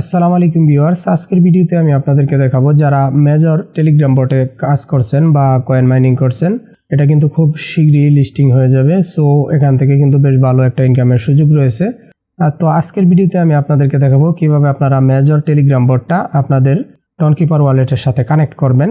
আসসালামু আলাইকুম ভিউয়ার্স। আজকের ভিডিওতে আমি আপনাদেরকে দেখাবো যারা মেজর টেলিগ্রাম বটে কাজ করছেন বা কয়েন মাইনিং করছেন, এটা কিন্তু খুব শীঘ্রই লিস্টিং হয়ে যাবে। সো এখান থেকে কিন্তু বেশ ভালো একটা ইনকামের সুযোগ রয়েছে। আর তো আজকের ভিডিওতে আমি আপনাদেরকে দেখাবো কীভাবে আপনারা মেজর টেলিগ্রাম বটটা আপনাদের টনকিপার ওয়ালেটের সাথে কানেক্ট করবেন।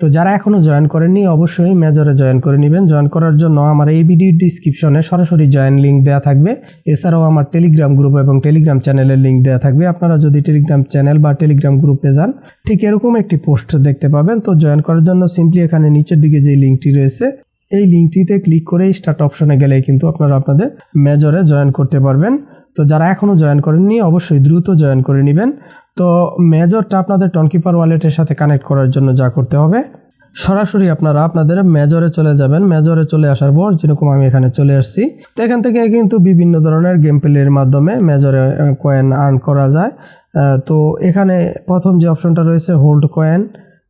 তো যারা এখনও জয়েন করেননি, অবশ্যই মেজরে জয়েন করে নেবেন। জয়েন করার জন্য আমার এই ভিডিও ডিসক্রিপশনে সরাসরি জয়েন লিঙ্ক দেওয়া থাকবে। এছাড়াও আমার টেলিগ্রাম গ্রুপ এবং টেলিগ্রাম চ্যানেলের লিঙ্ক দেওয়া থাকবে। আপনারা যদি টেলিগ্রাম চ্যানেল বা টেলিগ্রাম গ্রুপে যান, ঠিক এরকম একটি পোস্ট দেখতে পাবেন। তো জয়েন করার জন্য সিম্পলি এখানে নিচের দিকে যে লিঙ্কটি রয়েছে, এই লিঙ্কটিতে ক্লিক করে স্টার্ট অপশনে গেলেই কিন্তু আপনারা আপনাদের মেজরে জয়েন করতে পারবেন। তো যারা এখনও জয়েন করেননি, অবশ্যই দ্রুত জয়েন করে নেবেন। তো মেজরটা আপনাদের টনকিপার ওয়ালেটের সাথে কানেক্ট করার জন্য যা করতে হবে। সরাসরি আপনারা আপনাদের মেজরে চলে যাবেন। মেজরে চলে আসার পর যেরকম আমি এখানে চলে আসছি, তো এখান থেকে কিন্তু বিভিন্ন ধরনের গেম প্লের মাধ্যমে মেজরে কয়েন আর্ন করা যায়। তো এখানে প্রথম যে অপশনটা রয়েছে হোল্ড কয়েন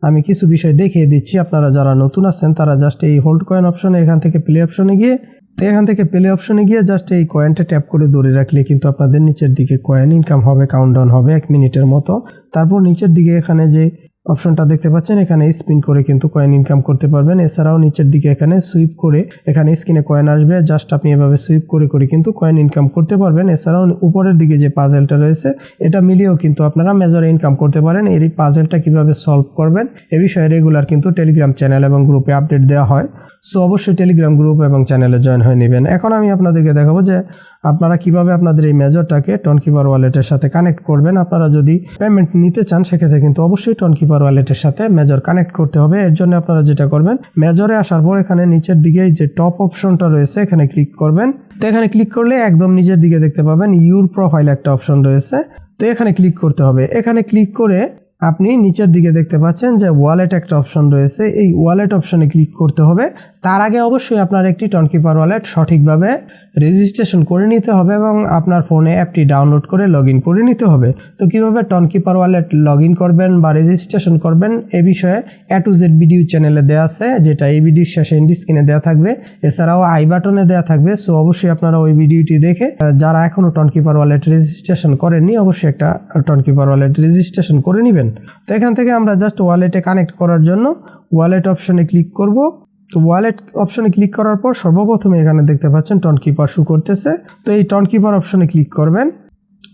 আমি কিছু বিষয় দেখিয়ে দিচ্ছি। আপনারা যারা নতুন আছেন, তারা জাস্ট এই হোল্ড কয়েন অপশনে এখান থেকে প্লে অপশনে গিয়ে তো এখান থেকে প্লে অপশনে গিয়ে জাস্ট এই কয়েনটা ট্যাপ করে ধরে রাখলে কিন্তু আপনাদের নিচের দিকে কয়েন ইনকাম হবে কাউন্টডাউন হবে এক মিনিটের মতো। তারপর নিচের দিকে এখানে যে অপশনটা দেখতে পাচ্ছেন, এখানে স্পিন করে কিন্তু কয়েন ইনকাম করতে পারবেন। এছাড়াও নিচের দিকে এখানে সুইপ করে, এখানে স্ক্রিনে কয়েন আসবে জাস্ট আপনি এভাবে সুইপ করে করে কিন্তু কয়েন ইনকাম করতে পারবেন। এছাড়াও উপরের দিকে যে পাজেলটা রয়েছে, এটা মিলিয়েও কিন্তু আপনারা মেজরে ইনকাম করতে পারেন। এই পাজেলটা কীভাবে সলভ করবেন, এ বিষয়ে রেগুলার কিন্তু টেলিগ্রাম চ্যানেল এবং গ্রুপে আপডেট দেওয়া হয়। সো অবশ্যই টেলিগ্রাম গ্রুপ এবং চ্যানেলে জয়েন হয়ে নেবেন। এখন আমি আপনাদেরকে দেখাবো যে আপনারা কীভাবে আপনাদের এই মেজরটাকে টনকিপার ওয়ালেটের সাথে কানেক্ট করবেন? আপনারা যদি পেমেন্ট নিতে চান, সেক্ষেত্রে কিন্তু অবশ্যই টনকিপার ওয়ালেটের সাথে মেজর কানেক্ট করতে হবে। এর জন্য আপনারা যেটা করবেন মেজরে আসার পর এখানে নিচের দিকে যে টপ অপশনটা রয়েছে, এখানে ক্লিক করবেন। তো এখানে ক্লিক করলে একদম নিচের দিকে দেখতে পাবেন ইউর প্রোফাইল একটা অপশন রয়েছে। তো এখানে ক্লিক করতে হবে। এখানে ক্লিক করে আপনি নিচের দিকে দেখতে পাচ্ছেন যে ওয়ালেট একটা অপশন রয়েছে। এই ওয়ালেট অপশনে ক্লিক করতে হবে। তার আগে অবশ্যই আপনার একটি টনকিপার ওয়ালেট সঠিকভাবে রেজিস্ট্রেশন করে নিতে হবে এবং আপনার ফোনে অ্যাপটি ডাউনলোড করে লগ করে নিতে হবে। তো কীভাবে টনকিপার ওয়ালেট লগ করবেন বা রেজিস্ট্রেশন করবেন, এ বিষয়ে এ টু জেড ভিডিও চ্যানেলে দেওয়া আছে, যেটা এই ভিডিওর শেষে ইন্ডি স্ক্রিনে দেওয়া থাকবে। এছাড়াও আই বাটনে দেওয়া থাকবে সো অবশ্যই আপনারা ওই ভিডিওটি দেখে যারা এখনও টনকিপার ওয়ালেট রেজিস্ট্রেশন করেননি, অবশ্যই একটা টনকিপার ওয়ালেট রেজিস্ট্রেশন করে নেবেন। তো এখান থেকে আমরা জাস্ট ওয়ালেটে কানেক্ট করার জন্য ওয়ালেট অপশনে ক্লিক করব। তো ওয়ালেট অপশনে ক্লিক করার পর সর্বপ্রথমে এখানে দেখতে পাচ্ছেন টন কিপার শু করতেছে। তো এই টন কিপার অপশনে ক্লিক করবেন।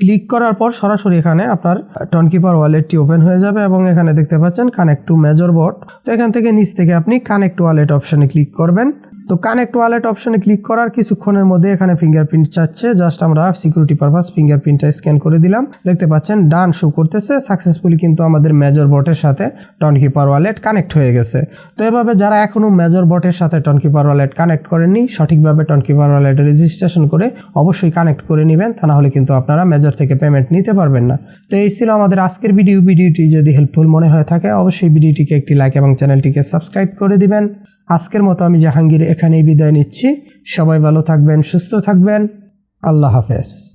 ক্লিক করার পর সরাসরি এখানে আপনার টন কিপার ওয়ালেটটি ওপেন হয়ে যাবে এবং এখানে দেখতে পাচ্ছেন কানেক্ট টু মেজর বট তো এখান থেকে নিচ থেকে আপনি কানেক্ট ওয়ালেট অপশনে ক্লিক করবেন। তো কানেক্ট ওয়ালেট অপশনে ক্লিক করার কিছুক্ষণের মধ্যে এখানে ফিঙ্গারপ্রিন্ট চাচ্ছে। জাস্ট আমরা সিকিউরিটি পারপাস ফিঙ্গারপ্রিন্টটা স্ক্যান করে দিলাম। দেখতে পাচ্ছেন ডান শো করতেছে। সাকসেসফুলি কিন্তু আমাদের মেজর বটের সাথে টনকিপার ওয়ালেট কানেক্ট হয়ে গেছে। তো এভাবে যারা এখনও মেজর বটের সাথে টনকিপার ওয়ালেট কানেক্ট করেননি, সঠিকভাবে টনকিপার ওয়ালেট রেজিস্ট্রেশন করে অবশ্যই কানেক্ট করে নেবেন। তা না হলে কিন্তু আপনারা মেজর থেকে পেমেন্ট নিতে পারবেন না। তো এই ছিল আমাদের আজকের ভিডিও ভিডিওটি যদি হেল্পফুল মনে হয়ে থাকে, অবশ্যই ভিডিওটিকে একটি লাইক এবং চ্যানেলটিকে সাবস্ক্রাইব করে দিবেন। আজকের মতো আমি জাহাঙ্গীর এখানেই বিদায় নিচ্ছি। সবাই ভালো থাকবেন সুস্থ থাকবেন। আল্লাহ হাফেজ।